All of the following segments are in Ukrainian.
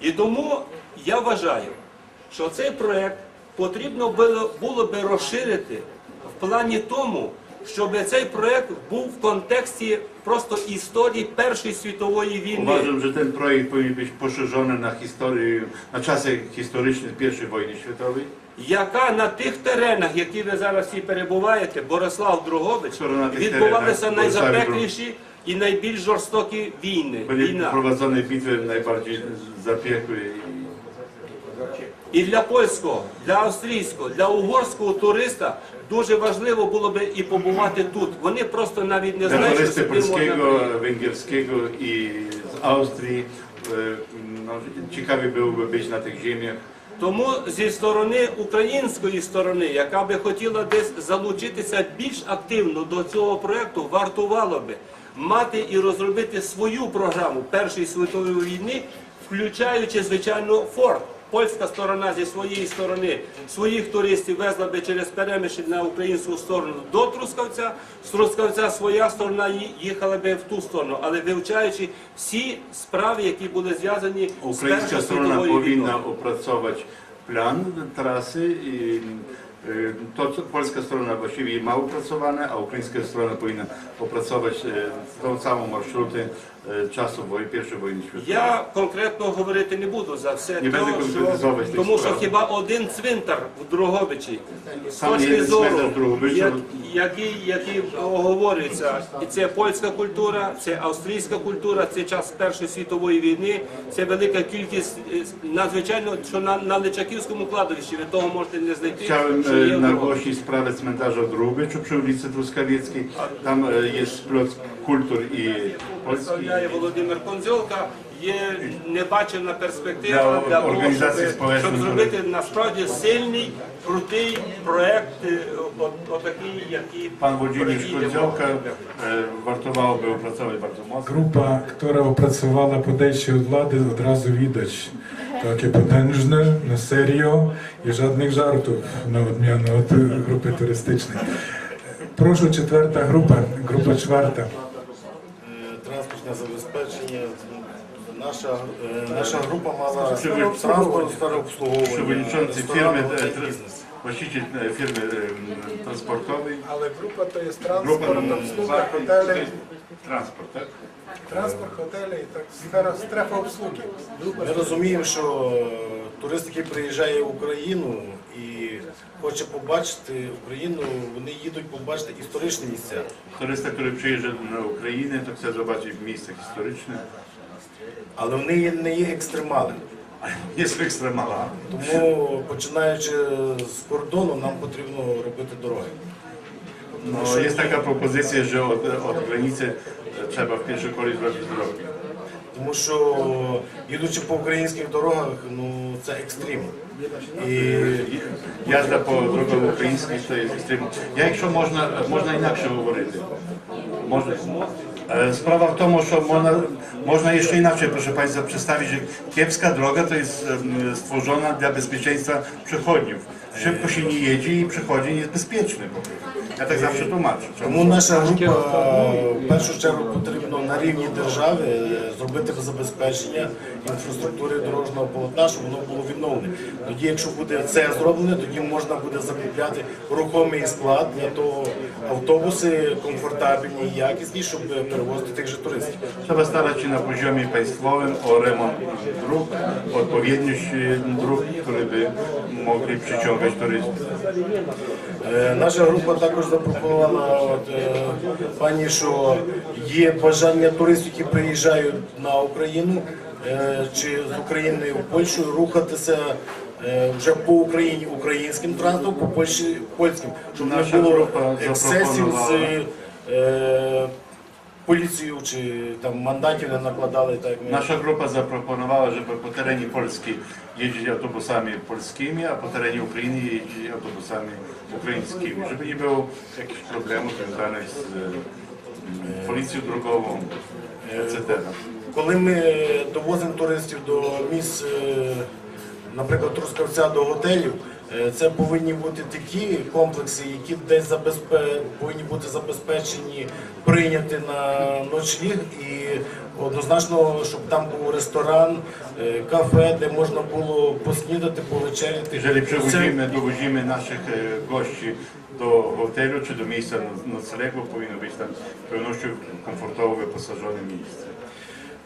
І тому я вважаю, що цей проект потрібно було, було би розширити в плані тому, щоб цей проект був в контексті просто історії Першої світової війни. Uważam, że ten projekt powinien być poszerzony na historię, na czasy historyczne I wojny światowej, яка на тих теренах, які ви зараз всі перебуваєте, Борислав Другович, Що на тих відбувалися теренах найзапекліші і найбільш жорстокі війни. były Війна. prowadzone bitwy najbardziej І для польського, для австрійського, для угорського туриста дуже важливо було би і побувати тут. Вони просто навіть не знають, що сюди можна polskiego, приїхати. węgierskiego i z Austrii e, no, ciekawie byłoby być na. Тому зі сторони української сторони, яка би хотіла десь залучитися більш активно до цього проекту, вартувало би мати і розробити свою програму Першої світової війни, включаючи звичайно форт. Польська сторона зі своєї сторони своїх туристів везла би через перемишль на українську сторону до Трускавця. З Трускавця своя сторона їхала би в ту сторону, але вивчаючи всі справи, які були зв'язані з Першою powinna війною. opracować plan trasy i e, to, co polska strona właściwie ma opracowane, a ukraińska strona powinna opracować tą e, czasów woj- I wojny światowej. Я конкретно говорити не буду за все, Не będę що, тому що хіба один цвинтар в Дрогобичі з точки зору, який, який оговорюється, і це польська культура, це австрійська культура, це час Першої світової війни, це велика кількість надзвичайно, що на, на Личаківському кладовищі ви того можете не знайти. E, Дрогобичі. nagłośnić sprawę cmentarza w Drugobyczu przy ulicy Truskawieckiej. Tam e, jest splot kultur i polski. Представляє Володимир Конзьолка. Є небачена перспектива Для для того, організації щоб, зробити насправді сильний, крутий проект, е, от, отакий, який Pan Włodzimierz приїде в Kodziołka e, wartowałoby opracować bardzo mocno. Група, яка опрацювала подальші влади, одразу відач. На серйо і жодних жартів на відміну від групи туристичної. Прошу, четверта група, група чверта. Е, транспортне забезпечення. Наша, е, наша група мала транспорт старообслуговування. Firmy, готель, właściciel e, firmy e, transportowej. Але група то є Grupa транспорт, обслуга, готелі, transport, tak? транспорт, готелі, так сфера стрефа обслуги. Ми розуміємо, що е, турист, який приїжджає в Україну і хоче побачити Україну, вони їдуть побачити історичні місця. Turysta, który przyjeżdża na Ukrainę, to chce zobaczyć miejsca historyczne. Але вони є- не є екстремали. Jest ekstremala. Тому починаючи з кордону, нам потрібно робити дороги. No, jest taka propozycja, że od, od granicy e, trzeba w pierwszej kolei zrobić drogę. Тому що їдучи по українських дорогах, ну це екстрім. І po drogach ukraińskich to jest ekstrem. Ja якщо можна, можна інакше говорити. Можна, e, Sprawa w tym, że można, można jeszcze inaczej, proszę Państwa, przedstawić, że kiepska droga to jest stworzona dla bezpieczeństwa przechodniów. Szybko się nie jedzie i przechodzień jest bezpieczny po prostu. Ja tak zawsze tłumaczę. тому наша група в першу чергу потрібно на рівні держави зробити забезпечення інфраструктури дорожнього полотна, щоб воно було відновлене. Тоді, якщо буде це зроблене, тоді можна буде закупляти рухомий склад для того автобуси комфортабельні і якісні, щоб перевозити тих же туристів. Starać się na poziomie państwowym o remont dróg, odpowiedniość e, dróg, które by mogli przyciągać. Е, Наша група також запропонувала от, е, пані, що є бажання туристів, які приїжджають на Україну е, чи з України в Польщу, рухатися вже по Україні українським транспортом, по Польщі польським, щоб не було ексцесів з е, поліцією чи там мандатів не накладали. Так ми- zaproponowała, żeby po terenie Polski jeździć autobusami polskimi, a po terenie Ukrainy jeździć autobusami ukraińskimi, żeby nie było jakichś problemów związanych z e, policją drogową, etc. Коли ми довозимо туристів до місць е, наприклад, Трускавця до готелів, е, це повинні бути такі комплекси, які десь забезпе... повинні бути забезпечені прийняти на ночліг і однозначно, щоб там був ресторан, е, кафе, де можна було поснідати, повечеряти. Jeżeli przewozimy, dowozimy naszych gości do hotelu czy do miejsca no- noclegu, powinno być tam w pełności komfortowo wyposażone miejsce.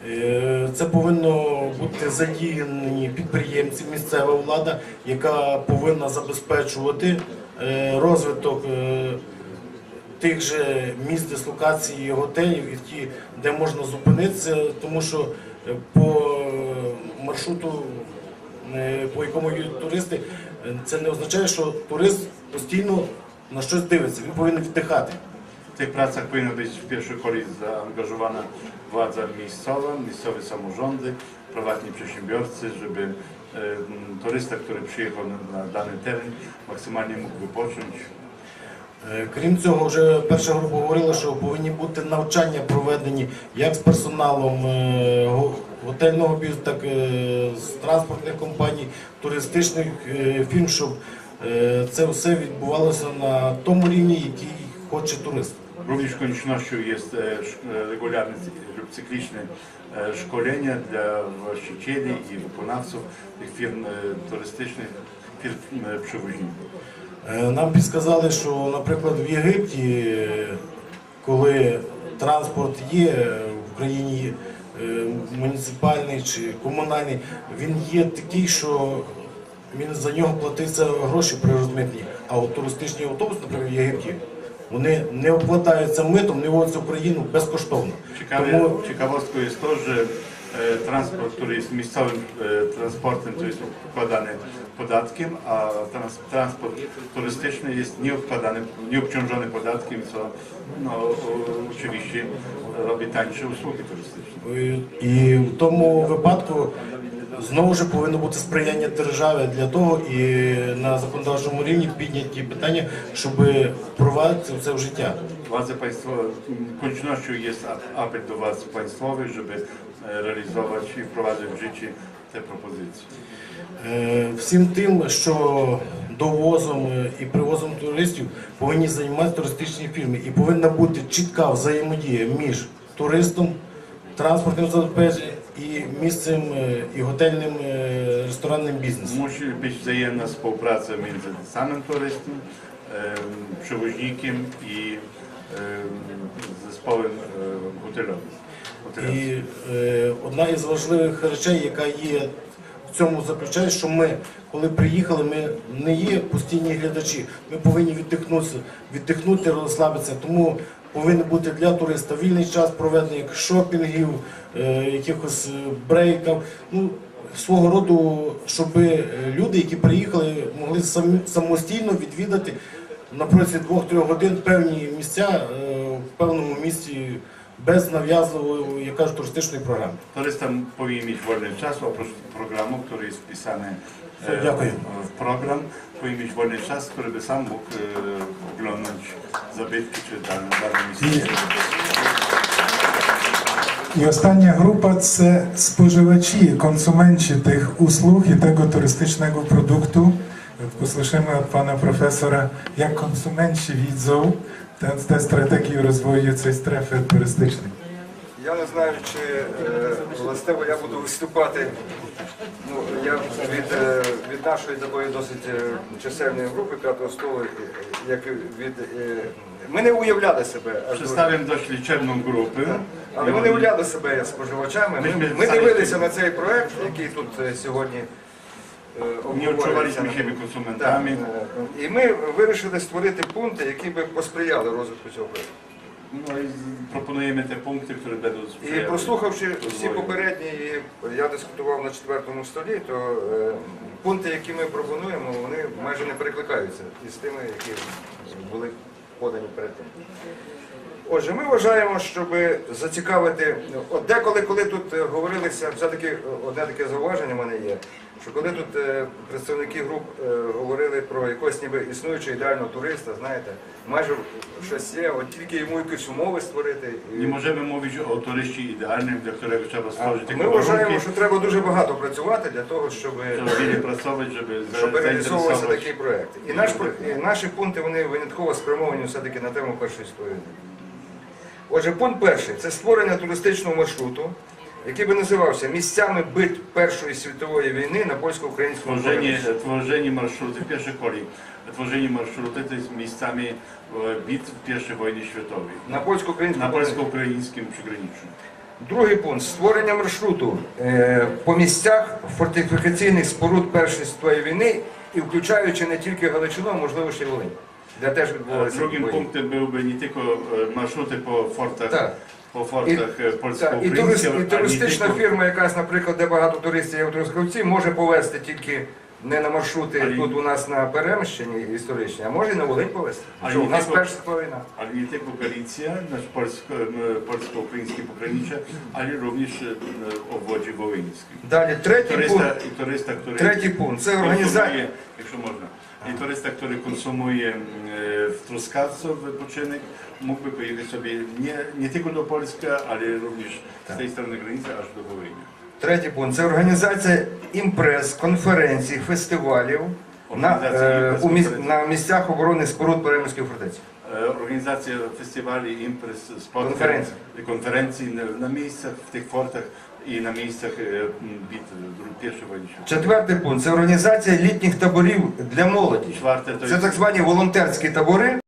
Е, Це повинно бути задіяні підприємці, місцева влада, яка повинна забезпечувати е, розвиток е, тих же місць дислокації готелів і ті, де можна зупинитися, тому що по маршруту, по якому їдуть туристи, це не означає, що турист постійно на щось дивиться. Він повинен віддихати. Tych pracach powinna być w pierwszej kolei zaangażowana władza miejscowa, miejscowe samorządy, prywatni przedsiębiorcy, żeby e, turysta, który przyjechał na, dany teren, maksymalnie mógł wypocząć. Е, Крім цього, вже перша група говорила, що повинні бути навчання проведені як з персоналом е, готельного бізнесу, так і з транспортних компаній, туристичних е, фірм, щоб е, це все відбувалося на тому рівні, який хоче турист. Również koniecznością jest regularne lub cykliczne szkolenia dla właścicieli i wykonawców tych firm turystycznych, firm przewoźników. Нам підсказали, що, наприклад, в Єгипті, коли транспорт є е, в країні е, муніципальний чи комунальний, він є такий, що він за нього платиться гроші при розмитні. А от туристичні автобуси, наприклад, в Єгипті, вони не обкладаються митом, не вводяться в країну безкоштовно. Ciekawe, Тому e, transport, który jest miejscowym e, transportem, to jest obkładany podatkiem, a trans, transport turystyczny jest nieobkładany, nieobciążony podatkiem, co no, oczywiście robi tańsze usługi turystyczne. Е, І в тому випадку знову ж повинно бути сприяння держави для того і на законодавчому рівні підняті питання, щоб впровадити це в життя. Władze państwowe, koniecznością jest apel do władz państwowych, żeby realizować i wprowadzać w życie te propozycje. Всім тим, що довозом е, і привозом туристів повинні займатися туристичні фірми, і повинна бути чітка взаємодія між туристом, транспортним забезпеченням і місцем е, і готельним е, ресторанним бізнесом. Być wzajemna współpraca między samym turystą, em, przewoźnikiem i em, zespołem hotelowym. І е, одна із важливих речей, яка є в цьому заключає, що ми, коли приїхали, ми не є постійні глядачі. Ми повинні віддихнути, віддихнути, розслабитися. Тому повинен бути для туриста вільний час проведення як шопінгів, е, якихось е, брейків. Ну, свого роду, щоб е, люди, які приїхали, могли самостійно відвідати на протязі двох-трьох годин певні місця в певному місці без нав'язливої, як кажуть, туристичної програми. Turysta powinien mieć wolny czas, oprócz programu, który jest wpisany e, Dziękuję. w program, powinien mieć wolny czas, który by sam mógł czy dane, dane. І остання група це споживачі, консументи тих услуг і того туристичного продукту. Послухаємо від пана професора, як консументи widzą te, te стратегію розвою цієї стрефи туристичної. Я не знаю, чи е, властиво я буду виступати. Ну, я від, е, від нашої такої досить е, чисельної групи п'ятого столу, е, як від. ми не уявляли себе. Przedstawiam dość liczebną grupę. але ми не уявляли себе споживачами. Ми, ми дивилися на цей проект, який тут сьогодні е, І ми вирішили створити пункти, які би посприяли розвитку цього проекту. No і пропонуємо ті пункти, які будуть... І прослухавши всі попередні, і я дискутував на четвертому столі, то е, пункти, які ми пропонуємо, вони майже не перекликаються із тими, які були подані перед тим. Отже, ми вважаємо, щоб зацікавити, от деколи, коли тут е, говорилися, все-таки е, одне таке зауваження в мене є, що коли тут е, представники груп говорили про якогось ніби існуючого ідеального туриста, знаєте, майже щось є, от тільки йому якісь umови створити. і- Nie możemy mówić o turyście idealnym, dla którego trzeba А stworzyć Ми вважаємо, що треба дуже багато працювати для того, щоб, щоб реалізовувався такий проект. І, наш, і наші пункти вони винятково спрямовані все-таки на тему першої історії. Отже, пункт перший це створення туристичного маршруту, який би називався місцями бит Першої світової війни на польсько-українському marszruty, pierwszy kolej, tworzenie marszruty to jest miejscami e, bitw I wojny światowej. На польсько-українському polsko-ukraińskim. Другий пункт створення маршруту е, по місцях фортифікаційних споруд Першої світової війни і включаючи не тільки Галичину, а можливо ще й Волинь. Де теж відбувалися Drugim бої. punktem byłby nie tylko e, marszruty po fortach, Tak. po fortach e, Так, і, турист, і туристична tylko, фірма, якась, наприклад, де багато туристів і трускавців, може повезти тільки не на маршрути Але- тут у нас на Перемщині історичні, а може і на Волинь повезти. Але Що, у нас тільки- перша світова війна. ale nie tylko Galicja, nasz polsko, m, polsko-ukraińskie pogranicze, ale również e, wołyńskim. Далі, третій Turysta, пункт. I turysta, który Третій пункт це організація. konsumuje, якщо можна, turysta, który konsumuje e, Truskawcu wypoczynek, mógłby pojechać sobie nie, nie tylko do Polski, ale również z tej strony granicy aż do Wołynia. Третій пункт це організація імпрес, конференцій, фестивалів на, Організація е, імпрес, у міс- конференцій. на місцях оборони споруд Перемирської фортеці. E, Organizacja festiwali, imprez, spotkań, Konferencji. konferencji na, na miejscach, w tych fortach i na miejscach e, bitew I wojny światowej. Четвертий пункт це організація літніх таборів для молоді. Czwarte to Це jest так звані волонтерські табори.